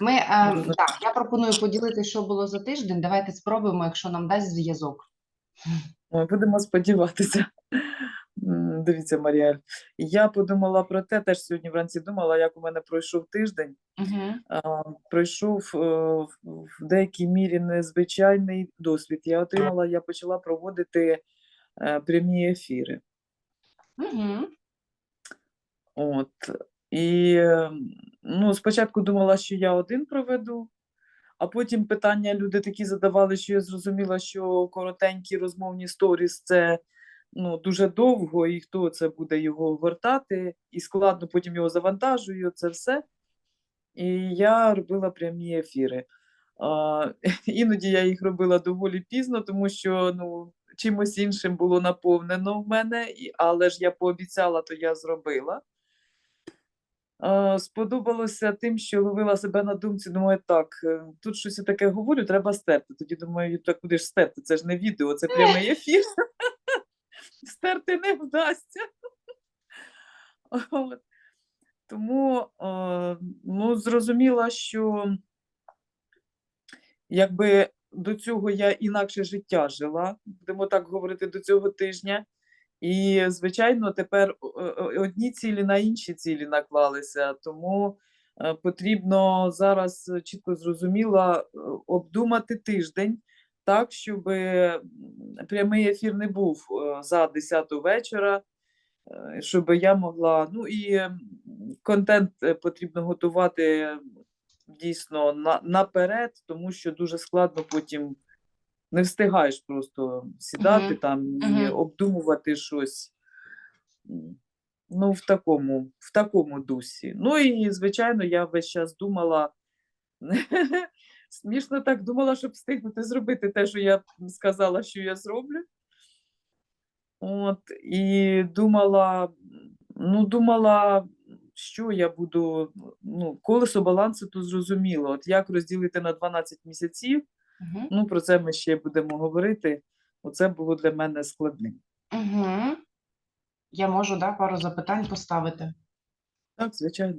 Ми, е, так, я пропоную поділити, що було за тиждень. Давайте спробуємо, якщо нам дасть зв'язок. Ой, Будемо сподіватися. Дивіться, Маріель. Я подумала про те, теж сьогодні вранці думала, як у мене пройшов тиждень. Угу. Пройшов е, в в деякій мірі незвичайний досвід. Я отримала, я почала проводити е, прямі ефіри. Угу. От. І е, ну, спочатку думала, що я один проведу, а потім питання люди такі задавали, що я зрозуміла, що коротенькі розмовні сторіс це ну, дуже довго, і хто це буде його гортати, і складно потім його завантажую, це все. І я робила прямі ефіри. А, іноді я їх робила доволі пізно, тому що ну, чимось іншим було наповнено в мене, але ж я пообіцяла, то я зробила. А, Сподобалося тим, що ловила себе на думці, думаю, так, е, тут щось таке говорю, треба стерти. Тоді думаю, так куди ж стерти? Це ж не відео, це прямий ефір. Стерти не вдасться. От. Тому е, ну, зрозуміла, що якби до цього я інакше життя жила, будемо так говорити, до цього тижня. І, звичайно, тепер одні цілі на інші цілі наклалися. Тому е, потрібно зараз е, чітко зрозуміло е, обдумати тиждень так, щоб прямий ефір не був за 10 вечора, щоб я могла. Ну і контент потрібно готувати дійсно на, наперед, тому що дуже складно потім не встигаєш просто сідати Мгм, там і мгм. обдумувати щось. Ну, в такому, в такому дусі. Ну і, звичайно, я весь час думала, смішно так думала, щоб встигнути зробити те, що я сказала, що я зроблю. От, і думала, ну, думала, що я буду, ну, колесо балансу то зрозуміло. От як розділити на 12 місяців, Угу. ну, про це ми ще будемо говорити. Оце було для мене складним. Угу. Я можу да, пару запитань поставити. Так, звичайно.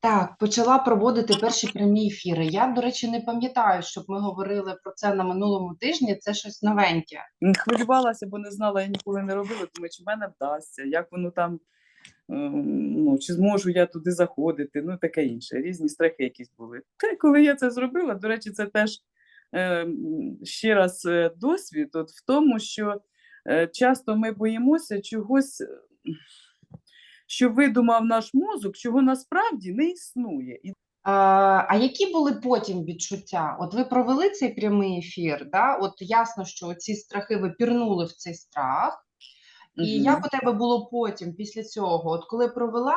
Так, почала проводити перші прямі ефіри. Я, до речі, не пам'ятаю, щоб ми говорили про це на минулому тижні. Це щось новеньке. Хвилювалася, бо не знала, я ніколи не робила, тому чи в мене вдасться, як воно там, ем, ну, чи зможу я туди заходити, ну таке інше. Різні страхи якісь були. Та коли я це зробила, до речі, це теж ще раз е, досвід от в тому, що е, часто ми боїмося чогось, е, що видумав наш мозок, чого насправді не існує. А, а які були потім відчуття? От ви провели цей прямий ефір, да? От ясно, що ці страхи ви пірнули в цей страх. І Мгм. як у тебе було потім, після цього? От коли провела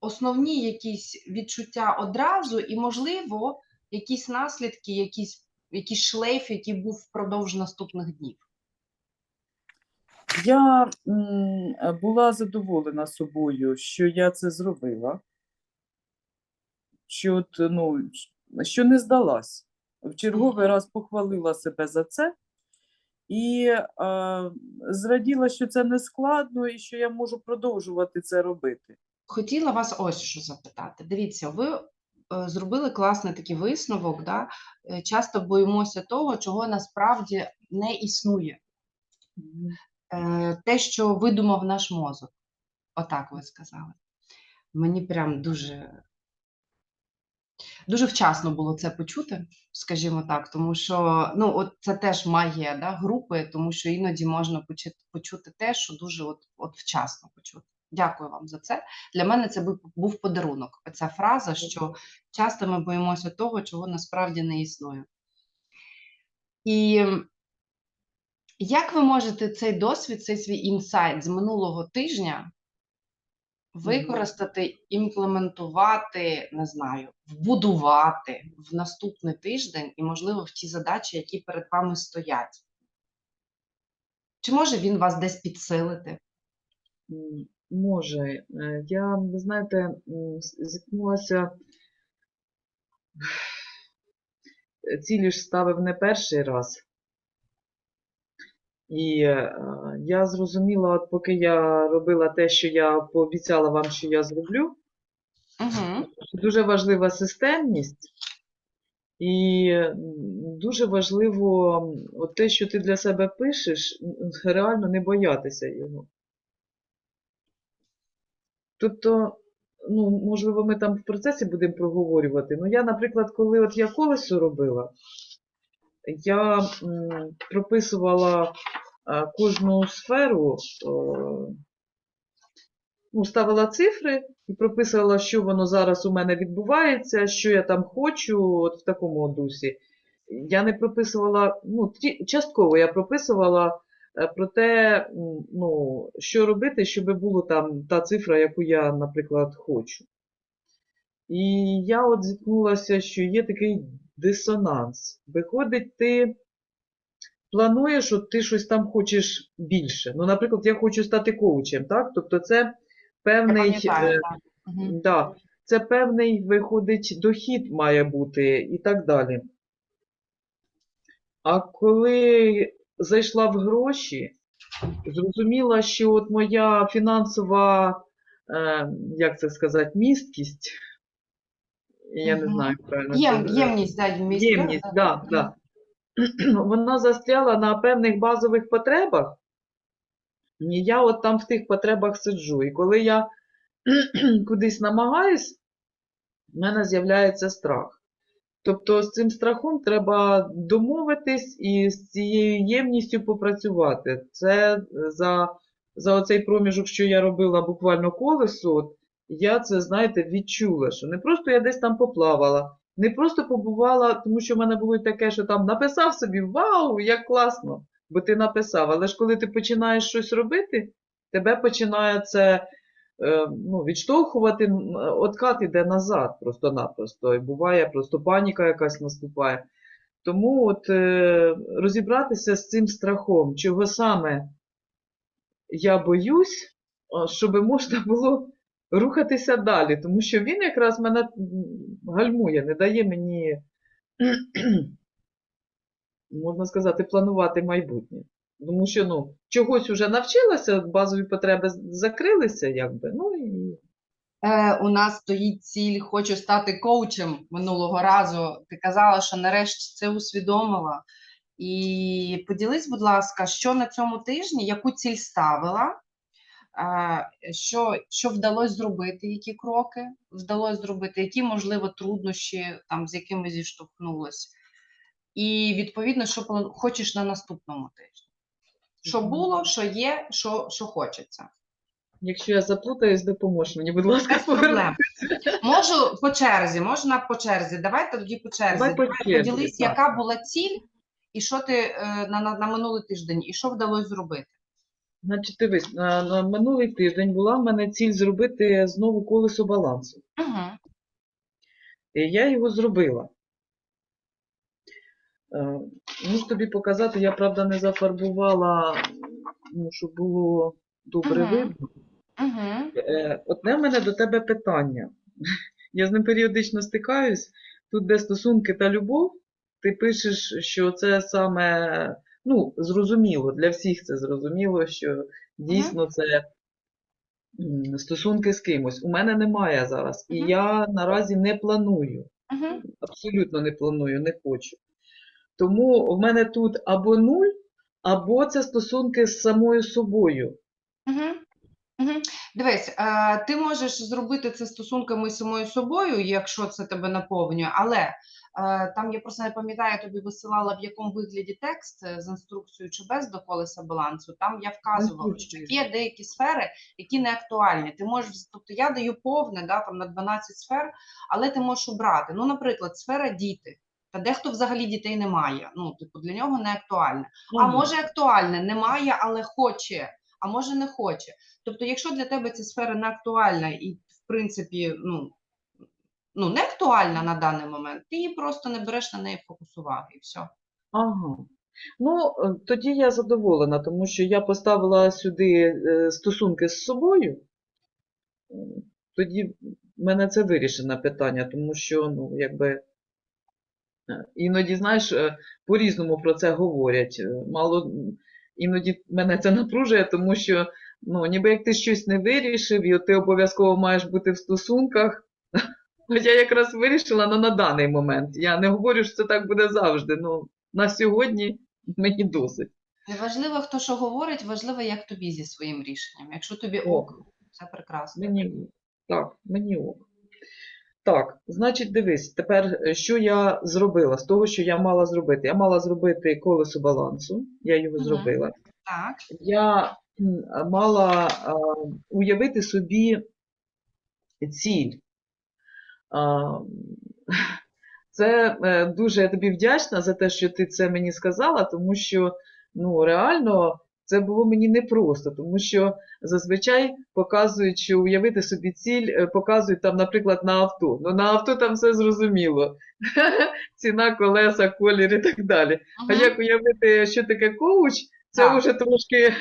основні якісь відчуття одразу, і, можливо, якісь наслідки, якісь, якийсь шлейф, який був впродовж наступних днів. Я була задоволена собою, що я це зробила, що, ну, що не здалась. В черговий раз похвалила себе за це і е, зраділа, що це не складно і що я можу продовжувати це робити. Хотіла вас ось що запитати. Дивіться, ви зробили класний такий висновок. Да? Е, Часто боїмося того, чого насправді не існує. Е, Те, що видумав наш мозок. Отак ви сказали. Мені прям дуже, дуже вчасно було це почути, скажімо так, тому що ну, от це теж магія да, групи, тому що іноді можна почути те, що дуже от, от вчасно почути. Дякую вам за це. Для мене це був, подарунок. Ця фраза, що часто ми боїмося того, чого насправді не існує. І як ви можете цей досвід, цей свій інсайт з минулого тижня використати, імплементувати, не знаю, вбудувати в наступний тиждень і, можливо, в ті задачі, які перед вами стоять? Чи може він вас десь підсилити? Може, Е, я, ви знаєте, зіткнулася, цілі ж ставив не перший раз. І е, я зрозуміла, от поки я робила те, що я пообіцяла вам, що я зроблю, Угу. Дуже важлива системність, і дуже важливо от те, що ти для себе пишеш, реально не боятися його. Тобто, ну, можливо, ми там в процесі будемо проговорювати. Ну, я, наприклад, коли от я колесо робила, я м, прописувала а, кожну сферу, о, ну, ставила цифри і прописувала, що воно зараз у мене відбувається, що я там хочу, от в такому дусі. Я не прописувала, ну, трі- частково я прописувала е, про те, ну, що робити, щоб було там та цифра, яку я, наприклад, хочу. І я от зіткнулася, що є такий дисонанс. Виходить, ти плануєш, от ти щось там хочеш більше. Ну, наприклад, я хочу стати коучем, так? Тобто це певний, е. Угу. да, це певний, виходить, дохід має бути і так далі. А коли зайшла в гроші, зрозуміла, що от моя фінансова, е, як це сказати, місткість, я не знаю, як правильно Єм, це, ємність, да, місця, Ємність, да, да. Вона застряла на певних базових потребах, і я от там в тих потребах сиджу. І коли я кудись намагаюсь, в мене з'являється страх. Тобто з цим страхом треба домовитись і з цією ємністю попрацювати. Це за, за оцей проміжок, що я робила буквально колесо, я це, знаєте, відчула, що не просто я десь там поплавала, не просто побувала, тому що в мене було таке, що там написав собі Вау, як класно! Бо ти написав. Але ж коли ти починаєш щось робити, тебе починає це е, ну, відштовхувати, откат іде назад просто-напросто. І буває просто паніка якась наступає. Тому от е, розібратися з цим страхом, чого саме я боюсь, щоб можна було рухатися далі, тому що він якраз мене гальмує, не дає мені, можна сказати, планувати майбутнє. Тому що ну, чогось вже навчилася, базові потреби закрилися, якби. Ну і Е, у нас стоїть ціль, хочу стати коучем минулого разу. Ти казала, що нарешті це усвідомила. І поділись, будь ласка, що на цьому тижні, яку ціль ставила, е, що, що вдалося зробити, які кроки вдалося зробити, які, можливо, труднощі там, з якими зіштовхнулась. І відповідно, що хочеш на наступному тижні. Що було, що є, що, що хочеться. якщо я заплутаюсь, допоможеш мені, будь ласка, проблем. Можу по черзі, можна по черзі. Давайте тоді по черзі. Давай по черзі, поділись, так. яка була ціль, і що ти е, на, на, на минулий тиждень, і що вдалося зробити. Значить, дивись, на, на минулий тиждень була в мене ціль зробити знову колесо балансу. Угу. І я його зробила. Е, Можу тобі показати, я, правда, не зафарбувала, ну, щоб було добре Мгм. видно. Угу. Одне в мене до тебе питання. Я з ним періодично стикаюсь. Тут, де стосунки та любов, ти пишеш, що це саме, ну, зрозуміло, для всіх це зрозуміло, що дійсно це стосунки з кимось. У мене немає зараз. І я наразі не планую. Угу. Абсолютно не планую, не хочу. Тому в мене тут або нуль, або це стосунки з самою собою. Угу. Угу. Дивись, е, ти можеш зробити це стосунками з самою собою, якщо це тебе наповнює, але е, там я просто не пам'ятаю, тобі висилала в якому вигляді текст е, з інструкцією чи без до колеса балансу. Там я вказувала, що є деякі сфери, які не актуальні. Ти можеш, тобто я даю повне да, там, на 12 сфер, але ти можеш обрати. Ну, наприклад, сфера діти. Та дехто взагалі дітей не має. Ну, типу, для нього не актуальне. А може актуальне, немає, але хоче, а може не хоче. Тобто, якщо для тебе ця сфера не актуальна і, в принципі, ну, ну не актуальна на даний момент, ти її просто не береш на неї фокус уваги і все. Ага. Ну, е, тоді я задоволена, тому що я поставила сюди е, стосунки з собою. Е, Тоді в мене це вирішене питання, тому що, ну, якби, іноді, знаєш, е, по-різному про це говорять. Е, Мало, іноді мене це напружує, тому що, ну, ніби як ти щось не вирішив, і ти обов'язково маєш бути в стосунках, Я якраз вирішила ну, на даний момент. Я не говорю, що це так буде завжди. Ну, на сьогодні мені досить. Неважливо, хто що говорить, важливо, як тобі зі своїм рішенням. Якщо тобі ок, це прекрасно. Мені так, мені ок. Так, значить, дивись, тепер е, що я зробила з того, що я мала зробити? Я мала зробити колесо балансу, я його зробила. Так. Я мала а, уявити собі ціль. А, Це е, дуже я тобі вдячна за те, що ти це мені сказала, тому що ну, реально це було мені непросто, тому що зазвичай показують, що уявити собі ціль, е, показують там, наприклад, на авто. Ну, на авто там все зрозуміло. Ціна, колеса, колір і так далі. А як уявити, що таке коуч, це Так. вже трошки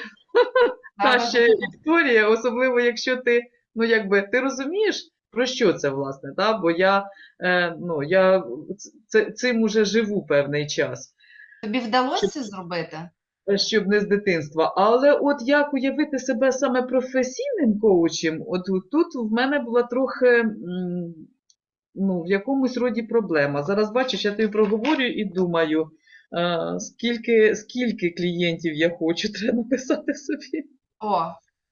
та ще історія, особливо якщо ти, ну якби ти розумієш, про що це власне, та? бо я, е, ну, я цим уже живу певний час, Тобі вдалося це зробити? Щоб не з дитинства. Але от як уявити себе саме професійним коучем, от тут в мене була трохи ну, в якомусь роді проблема. Зараз бачиш, я тобі проговорю і думаю, е, скільки, скільки клієнтів я хочу, треба написати собі. О,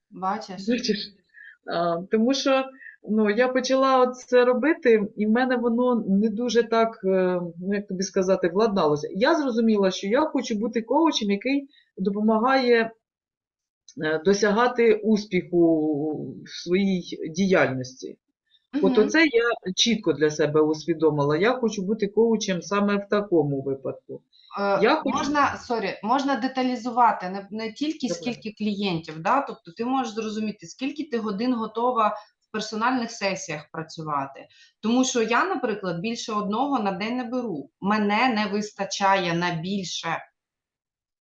бачиш? Бачиш? Тому що ну, я почала це робити, і в мене воно не дуже так, е, ну як тобі сказати, владналося. Я зрозуміла, що я хочу бути коучем, який допомагає е, досягати успіху в своїй діяльності. От Мгм. оце я чітко для себе усвідомила. Я хочу бути коучем саме в такому випадку. Е, Я хочу- Можна, сорі, можна деталізувати не, не тільки скільки клієнтів, да? тобто ти можеш зрозуміти, скільки ти годин готова персональних сесіях працювати. Тому що я, наприклад, більше одного на день не беру. Мене не вистачає на більше.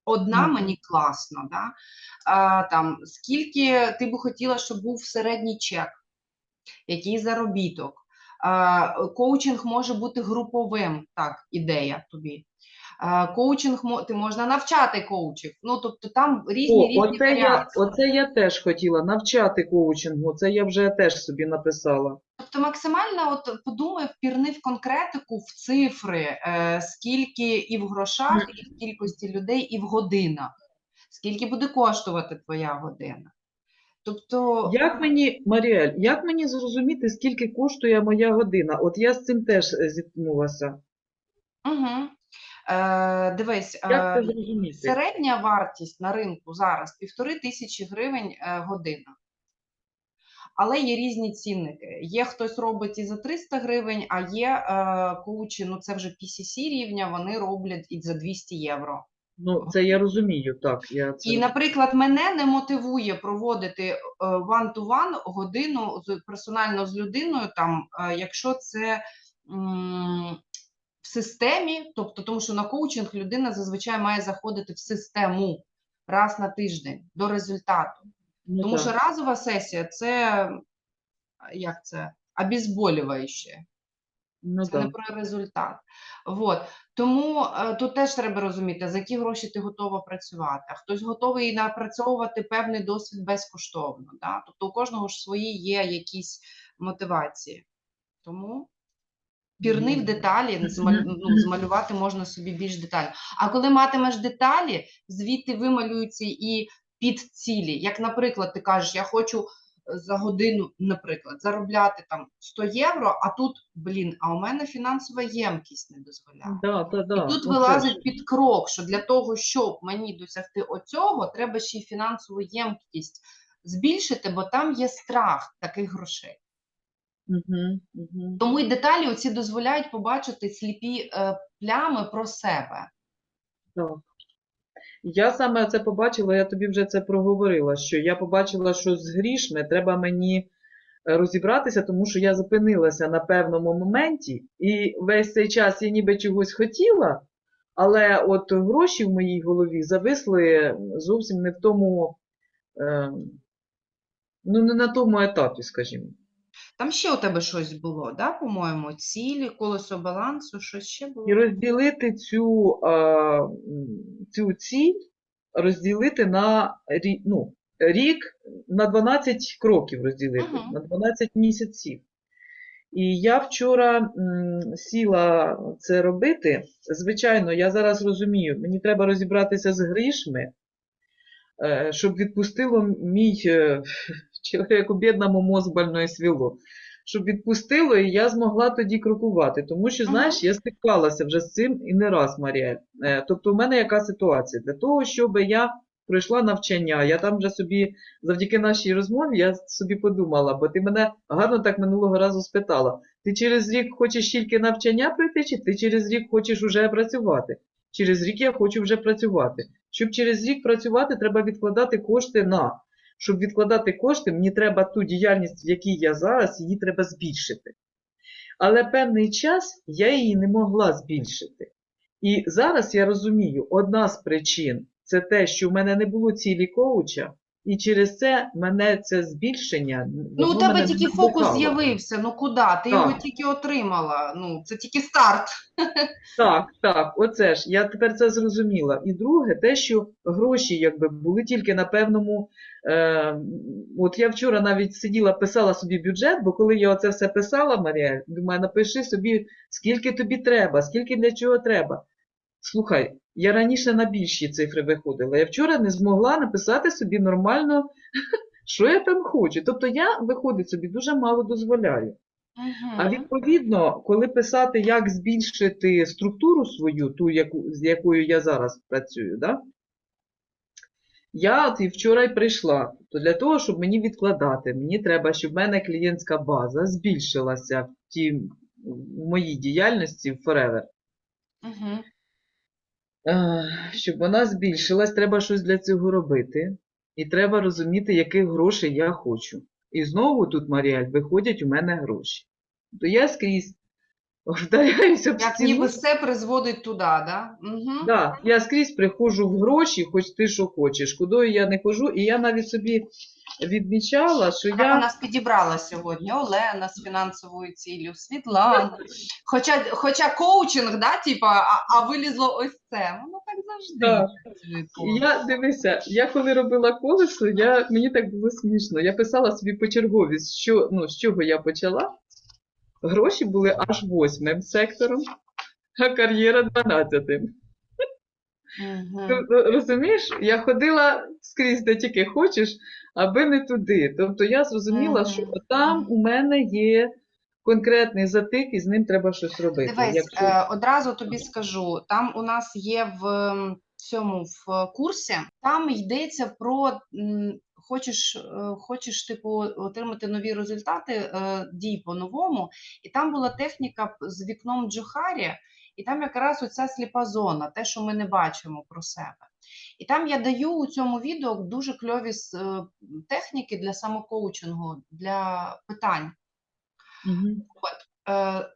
Одна мені класно, да? а, там, скільки ти би хотіла, щоб був середній чек, який заробіток. А, коучинг може бути груповим, так, ідея тобі. Коучинг ти можна навчати коучів. Ну, тобто там різні О, різні оце я, оце я теж хотіла навчати коучингу. Це я вже теж собі написала. Тобто максимально от подумай, впірни в конкретику, в цифри, е, скільки і в грошах, і в кількості людей, і в годинах. Скільки буде коштувати твоя година? Тобто, Як мені, Маріель, як мені зрозуміти, скільки коштує моя година? От я з цим теж е, зіткнулася. угу. Е, дивись, е, середня вартість на ринку зараз півтори тисячі гривень е, година. Але є різні цінники. Є хтось робить і за 300 гривень, а є е, коучі, ну це вже PCC рівня, вони роблять і за 200 євро. Ну, це я розумію, так. Я це... І, наприклад, мене не мотивує проводити е, one-to-one годину персонально з людиною, там, якщо це системі, тобто, тому що на коучинг людина зазвичай має заходити в систему раз на тиждень до результату. ну, Тому так. що разова сесія це як це обезболююче. Ну, Це не про результат. Вот. Тому е, тут теж треба розуміти, за які гроші ти готова працювати. А Хтось готовий напрацьовувати певний досвід безкоштовно. Да? Тобто у кожного ж свої є якісь мотивації. Тому пірни в деталі, ну, змалювати можна собі більш детально. А коли матимеш деталі, звідти вималюються і підцілі. Як, наприклад, ти кажеш, я хочу за годину, наприклад, заробляти там 100 євро, а тут, блін, а у мене фінансова ємкість не дозволяє. Да, да, да. І тут оце вилазить ж. під крок, що для того, щоб мені досягти оцього, треба ще й фінансову ємкість збільшити, бо там є страх таких грошей. Мгм, мгм. Тому і деталі оці дозволяють побачити сліпі е, плями про себе. Так. Я саме це побачила, я тобі вже це проговорила, що я побачила, що з грішми треба мені е, розібратися, тому що я зупинилася на певному моменті, і весь цей час я ніби чогось хотіла, але от гроші в моїй голові зависли зовсім не в тому, е, ну не на тому етапі, скажімо. Там ще у тебе щось було, да, по-моєму, цілі, колесо балансу, щось ще було. І розділити цю, м, цю ціль, розділити на ну, рік, на 12 кроків розділити, Мгм. на 12 місяців. І я вчора м, сіла це робити. Звичайно, я зараз розумію, мені треба розібратися з грішми, е, щоб відпустило мій е, чоловіку бідному мозг больної свіло. Щоб відпустило, і я змогла тоді крокувати. Тому що, знаєш, я стикалася вже з цим і не раз, Марія. Е, Тобто, у мене яка ситуація? Для того, щоб я пройшла навчання, я там вже собі, завдяки нашій розмові, я собі подумала, бо ти мене гарно так минулого разу спитала: ти через рік хочеш тільки навчання пройти, чи ти через рік хочеш уже працювати? Через рік я хочу вже працювати. Щоб через рік працювати, треба відкладати кошти на. Щоб відкладати кошти, мені треба ту діяльність, в якій я зараз, її треба збільшити. Але певний час я її не могла збільшити. І зараз я розумію, одна з причин це те, що в мене не було цілі коуча, і через це мене це збільшення. Ну, у тебе тільки фокус з'явився. Ну куди? Ти його тільки отримала. Ну, це тільки старт. Так, так, оце ж, я тепер це зрозуміла. І друге, те, що гроші якби були тільки на певному. Е, от я вчора навіть сиділа, писала собі бюджет, бо коли я оце все писала, Марія, думаю, напиши собі, скільки тобі треба, скільки для чого треба. Слухай, я раніше на більші цифри виходила. Я вчора не змогла написати собі нормально, що я там хочу. Тобто я, виходить, собі дуже мало дозволяю. А відповідно, коли писати, як збільшити структуру свою, ту, яку, з якою я зараз працюю, да? я от і вчора й прийшла. То для того, щоб мені відкладати, мені треба, щоб в мене клієнтська база збільшилася в, тій, в моїй діяльності в Forever. Мгм. Щоб вона збільшилась, треба щось для цього робити. І треба розуміти, яких грошей я хочу. І знову тут, Маріаль, виходять у мене гроші. То я скрізь вдаряюся в Як стіну. ніби все призводить туди, да? Угу. Да, я скрізь приходжу в гроші, хоч ти що хочеш. Кудою я не хожу, і я навіть собі відмічала, що я. у нас підібрала сьогодні Олена з фінансовою ціллю, Світлана. Хоча, хоча коучинг, да, типа, а, а вилізло ось це. Воно так завжди. Так. Типу. Я дивися, я коли робила колесо, я, мені так було смішно. Я писала собі почерговість, що, ну, з чого я почала. Гроші були аж восьмим сектором, а кар'єра дванадцятим. Ти Розумієш, я ходила скрізь, де тільки хочеш, аби не туди. Тобто я зрозуміла, що там у мене є конкретний затик, і з ним треба щось робити. Дивись, Якщо- е, одразу тобі скажу, там у нас є в цьому в курсі, там йдеться про м, хочеш, е, хочеш типу, отримати нові результати, е, дій по-новому. І там була техніка з вікном Джохарі, і там якраз оця сліпа зона, те, що ми не бачимо про себе. І там я даю у цьому відео дуже кльові е, техніки для самокоучингу, для питань. Мгм. Е,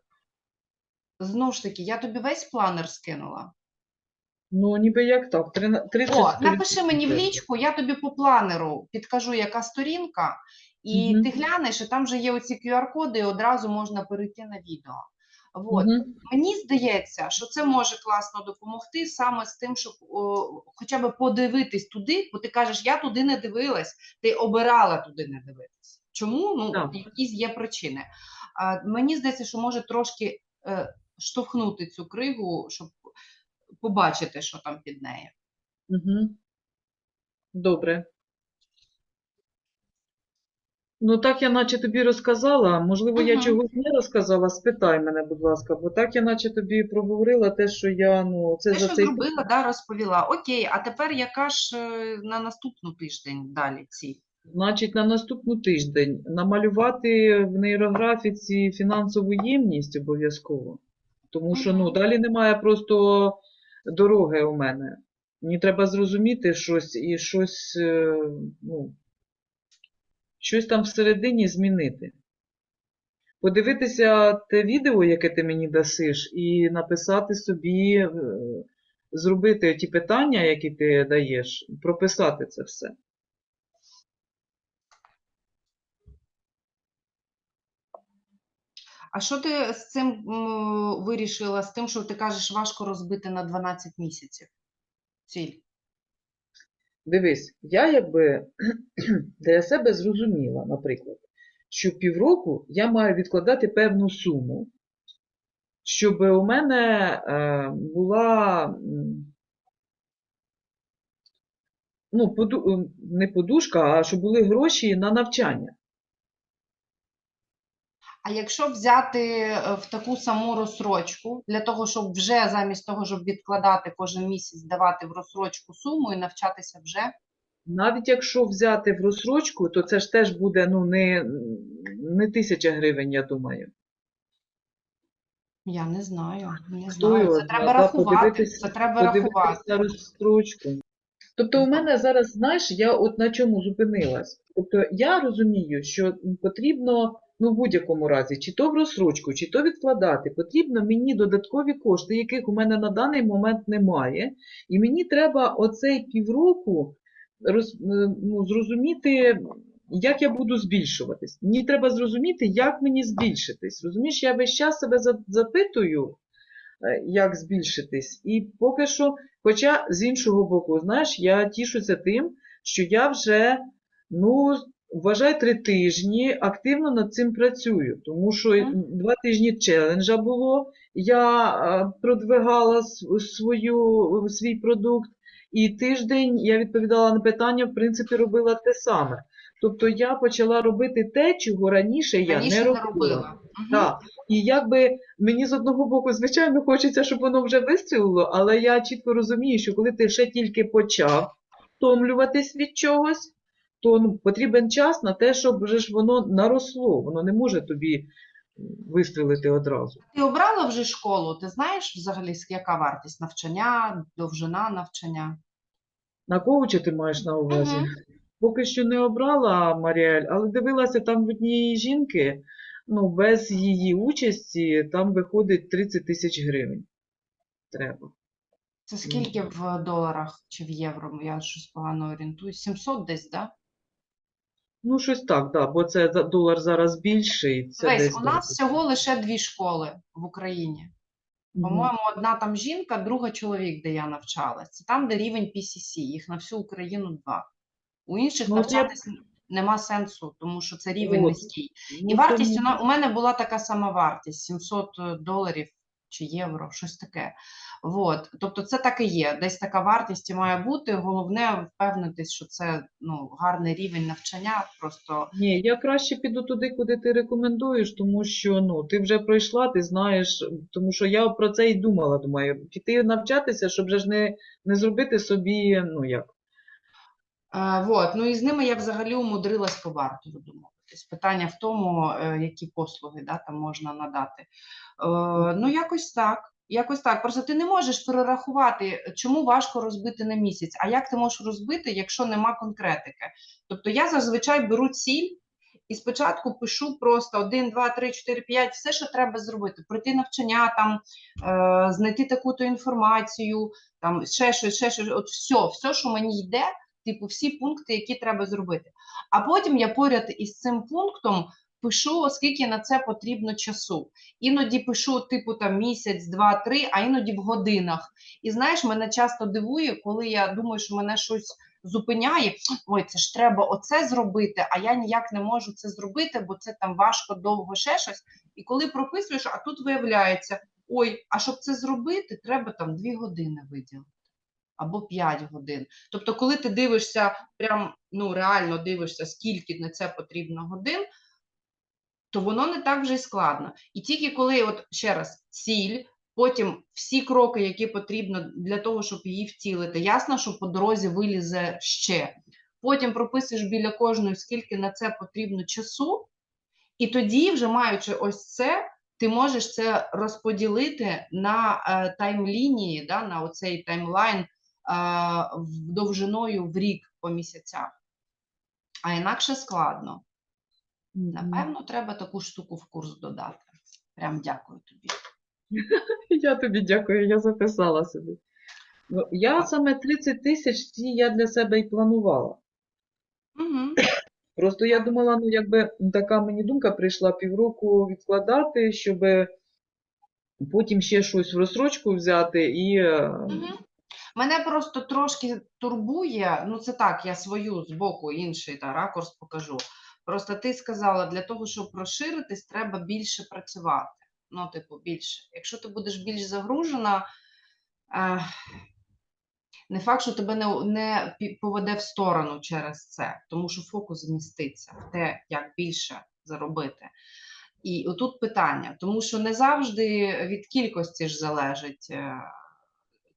Знову ж таки, я тобі весь планер скинула. Ну, ніби як так. 30 О, напиши мені в лічку, я тобі по планеру підкажу, яка сторінка, і Мгм. ти глянеш, і там вже є оці QR-коди, і одразу можна перейти на відео. От. Мгм. Мені здається, що це може класно допомогти саме з тим, щоб о, хоча б подивитись туди, бо ти кажеш, я туди не дивилась, ти обирала туди не дивитись. Чому? Ну, Так. якісь є причини. А, мені здається, що може трошки е, штовхнути цю кригу, щоб побачити, що там під нею. Мгм. Добре. Ну, так я наче тобі розказала. Можливо, я чогось не розказала. Спитай мене, будь ласка, бо так я наче тобі проговорила те, що я, ну, це Те, за що цей зробила, да, розповіла. Окей, а тепер яка ж е, на наступну тиждень далі ці? Значить, на наступну тиждень намалювати в нейрографіці фінансову ємність обов'язково. Тому що ну, Мгм. далі немає просто дороги у мене. Мені треба зрозуміти щось і щось, е, ну, щось там всередині змінити. Подивитися те відео, яке ти мені дасиш, і написати собі, е, зробити ті питання, які ти даєш, прописати це все. А що ти з цим вирішила, з тим, що ти кажеш, важко розбити на 12 місяців? Ціль. Дивись, я якби для себе зрозуміла, наприклад, що півроку я маю відкладати певну суму, щоб у мене е, була ну, поду, не подушка, а щоб були гроші на навчання. А якщо взяти е, в таку саму розсрочку, для того, щоб вже замість того, щоб відкладати кожен місяць, давати в розсрочку суму і навчатися вже, Навіть якщо взяти в розсрочку, то це ж теж буде ну, не, не тисяча гривень, я думаю. я не знаю. Не знаю. Це треба да, рахувати. Це треба рахувати. розстрочку. Тобто у мене зараз, знаєш, я от на чому зупинилась. Тобто я розумію, що потрібно, ну в будь-якому разі, чи то в розсрочку, чи то відкладати, потрібно мені додаткові кошти, яких у мене на даний момент немає. І мені треба оцей півроку роз, е, ну, зрозуміти, як я буду збільшуватись. Мені треба зрозуміти, як мені збільшитись. Розумієш, я весь час себе запитую, е, як збільшитись. І поки що, хоча з іншого боку, знаєш, я тішуся тим, що я вже, ну, вважай, три тижні активно над цим працюю, тому що два тижні челенджа було, я продвигала свою, свій продукт, і тиждень я відповідала на питання, в принципі, робила те саме. Тобто я почала робити те, чого раніше я Раніше не не робила. робила. Мгм. Так. І якби мені з одного боку, звичайно, хочеться, щоб воно вже вистрілило, але я чітко розумію, що коли ти ще тільки почав втомлюватись від чогось, то ну, потрібен час на те, щоб вже ж воно наросло. Воно не може тобі вистрілити одразу. Ти обрала вже школу? Ти знаєш взагалі, яка вартість навчання, довжина навчання? На коуча ти маєш на увазі? Мгм. Поки що не обрала Маріель, але дивилася там в однієї жінки, ну, без її участі, там виходить 30 тисяч гривень. Треба. Це скільки в доларах чи в євро? Я щось погано орієнтуюсь. 700 десь, так? Да? Ну, щось так, да, бо це за- долар зараз більший. Це Дивись, десь у нас всього лише дві школи в Україні. Мгм. По-моєму, одна там жінка, друга чоловік, де я навчалась. Це там, де рівень PCC, їх на всю Україну два. У інших Ну, от я- навчатись нема сенсу, тому що це рівень От. низький. Ну, І вартість тому- у, на- у мене була така сама вартість 700 доларів чи євро, щось таке. Вот. Тобто це так і є. Десь така вартість і має бути. Головне впевнитись, що це ну, гарний рівень навчання. Просто Ні, я краще піду туди, куди ти рекомендуєш, тому що ну, ти вже пройшла, ти знаєш, тому що я про це і думала, думаю, піти навчатися, щоб же ж не, не зробити собі, ну як, Е, вот. Ну і з ними я взагалі умудрилась по бартеру домовитись. Питання в тому, е, які послуги да, там можна надати. Е, ну, якось так. Якось так. Просто ти не можеш перерахувати, чому важко розбити на місяць. А як ти можеш розбити, якщо нема конкретики? Тобто я зазвичай беру ціль і спочатку пишу просто 1, 2, 3, 4, 5, все, що треба зробити. Пройти навчання, там, е, знайти таку-то інформацію, там, ще щось, ще щось. От все, все, що мені йде, типу, всі пункти, які треба зробити. А потім я поряд із цим пунктом пишу, оскільки на це потрібно часу. Іноді пишу, типу, там місяць, два, три, а іноді в годинах. І знаєш, мене часто дивує, коли я думаю, що мене щось зупиняє. Ой, це ж треба оце зробити, а я ніяк не можу це зробити, бо це там важко, довго ще щось. І коли прописуєш, а тут виявляється, ой, а щоб це зробити, треба там дві години виділити. Або 5 годин. Тобто, коли ти дивишся, прям ну реально дивишся, скільки на це потрібно годин, то воно не так вже й складно. І тільки коли, от ще раз, ціль, потім всі кроки, які потрібно для того, щоб її втілити, ясно, що по дорозі вилізе ще. Потім прописуєш біля кожної, скільки на це потрібно часу, і тоді, вже маючи ось це, ти можеш це розподілити на е, таймлінії, да, на оцей таймлайн е, довжиною в рік по місяцях. А інакше складно. Напевно, треба таку штуку в курс додати. Прям дякую тобі. Я тобі дякую, я записала собі. Ну, я саме 30 тисяч ці я для себе і планувала. Угу. Просто я думала, ну якби така мені думка прийшла півроку відкладати, щоб потім ще щось в розсрочку взяти і Угу. Мене просто трошки турбує, ну це так, я свою з боку інший та, ракурс покажу. Просто ти сказала, для того, щоб розширитись, треба більше працювати. Ну, типу, більше. Якщо ти будеш більш загружена, е, не факт, що тебе не, не поведе в сторону через це, тому що фокус зміститься в те, як більше заробити. І отут питання, тому що не завжди від кількості ж залежить е,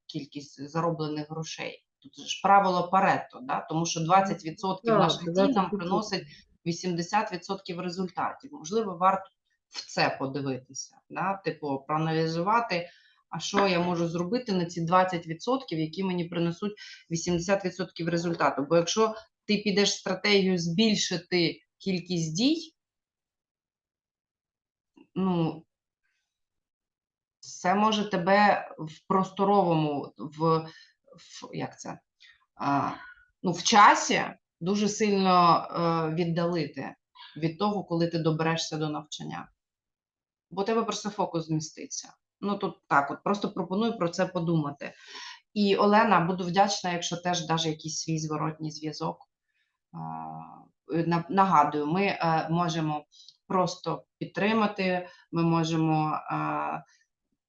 кількість зароблених грошей. Тут ж правило Паретто, да? тому що 20% Так, наших дій нам приносить 80% результатів. Можливо, варто в це подивитися, да? типу, проаналізувати, а що я можу зробити на ці 20%, які мені принесуть 80% результату. Бо якщо ти підеш стратегію збільшити кількість дій, ну, це може тебе в просторовому, в, в як це, а, ну, в часі дуже сильно е, віддалити від того, коли ти доберешся до навчання. Бо тебе просто фокус зміститься. Ну, тут так, от просто пропоную про це подумати. І Олена, буду вдячна, якщо теж даже якийсь свій зворотній зв'язок. Е, на- Нагадую, ми е, можемо просто підтримати, ми можемо е,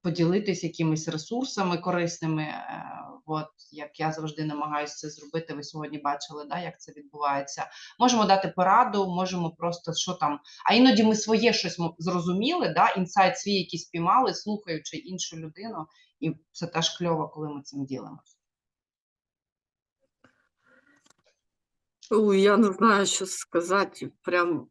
поділитись якимись ресурсами корисними. От як я завжди намагаюся це зробити. Ви сьогодні бачили, да, як це відбувається. Можемо дати пораду, можемо просто що там. А іноді ми своє щось зрозуміли, да, інсайт свій якийсь піймали, слухаючи іншу людину, і це теж кльово, коли ми цим ділимося. Ой, я не знаю, що сказати. Прям,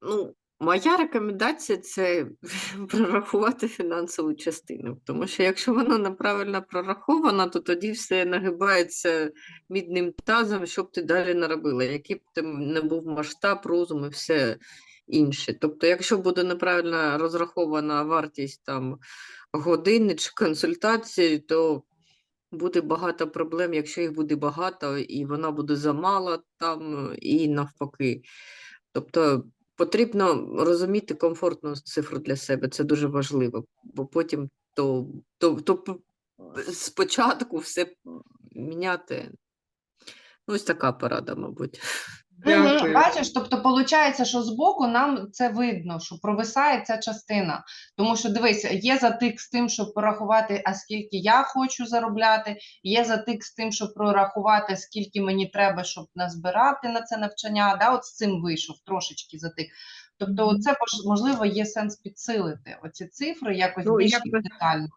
ну, моя рекомендація це прорахувати фінансову частину. Тому що якщо вона неправильно прорахована, то тоді все нагибається мідним тазом, що б ти далі не робила, який б там не був масштаб, розум і все інше. Тобто, якщо буде неправильно розрахована вартість там години чи консультації, то буде багато проблем, якщо їх буде багато, і вона буде замала там, і навпаки. Тобто потрібно розуміти комфортну цифру для себе, це дуже важливо, бо потім то, то, то спочатку все міняти. Ну, ось така порада, мабуть. Дякую. Бачиш, тобто виходить, що збоку нам це видно, що провисає ця частина. Тому що дивись, є затик з тим, щоб порахувати, а скільки я хочу заробляти, є затик з тим, щоб прорахувати, скільки мені треба, щоб назбирати на це навчання. Да, от з цим вийшов трошечки затик. Тобто, це можливо є сенс підсилити оці цифри якось Ну, більш я просто- детально.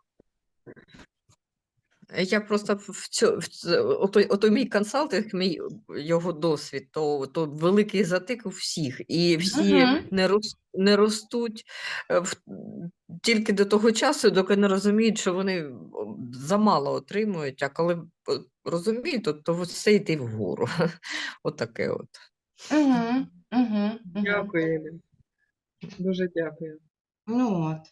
Я просто в цьо, в ц- ото, ото мій консалтинг, мій його досвід, то, то великий затик у всіх, і всі Мгм. не, рос, не ростуть е, в, тільки до того часу, доки не розуміють, що вони замало отримують, а коли розуміють, то, то все йде вгору. Отаке от. Угу, угу, угу. Дякую, Дуже дякую. Ну от.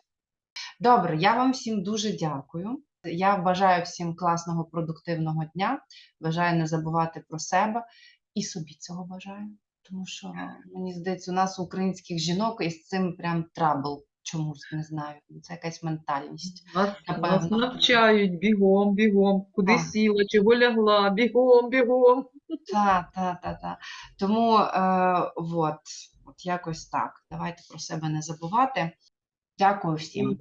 Добре, я вам всім дуже дякую. Я бажаю всім класного, продуктивного дня. Бажаю не забувати про себе і собі цього бажаю. Тому що мені здається, у нас у українських жінок із цим прям трабл чомусь не знаю. Це якась ментальність. Нас, нас навчають бігом, бігом, куди А. сіла, чого лягла, бігом, бігом. Та, та, та, та. Тому е, от, от якось так. Давайте про себе не забувати. Дякую всім.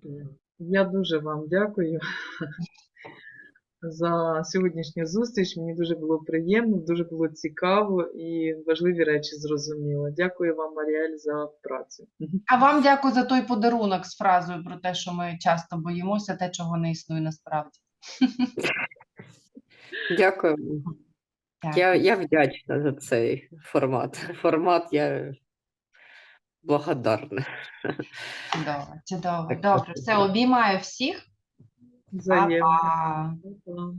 Я дуже вам дякую за сьогоднішню зустріч. Мені дуже було приємно, дуже було цікаво і важливі речі зрозуміло. Дякую вам, Маріель, за працю. А вам дякую за той подарунок з фразою про те, що ми часто боїмося, те, чого не існує насправді. Дякую. Дякую. Я, я вдячна за цей формат. Формат я благодарна. Чудово, чудово. Так, Добре, так, все, так. обіймаю всіх. Взаємно. Па-па.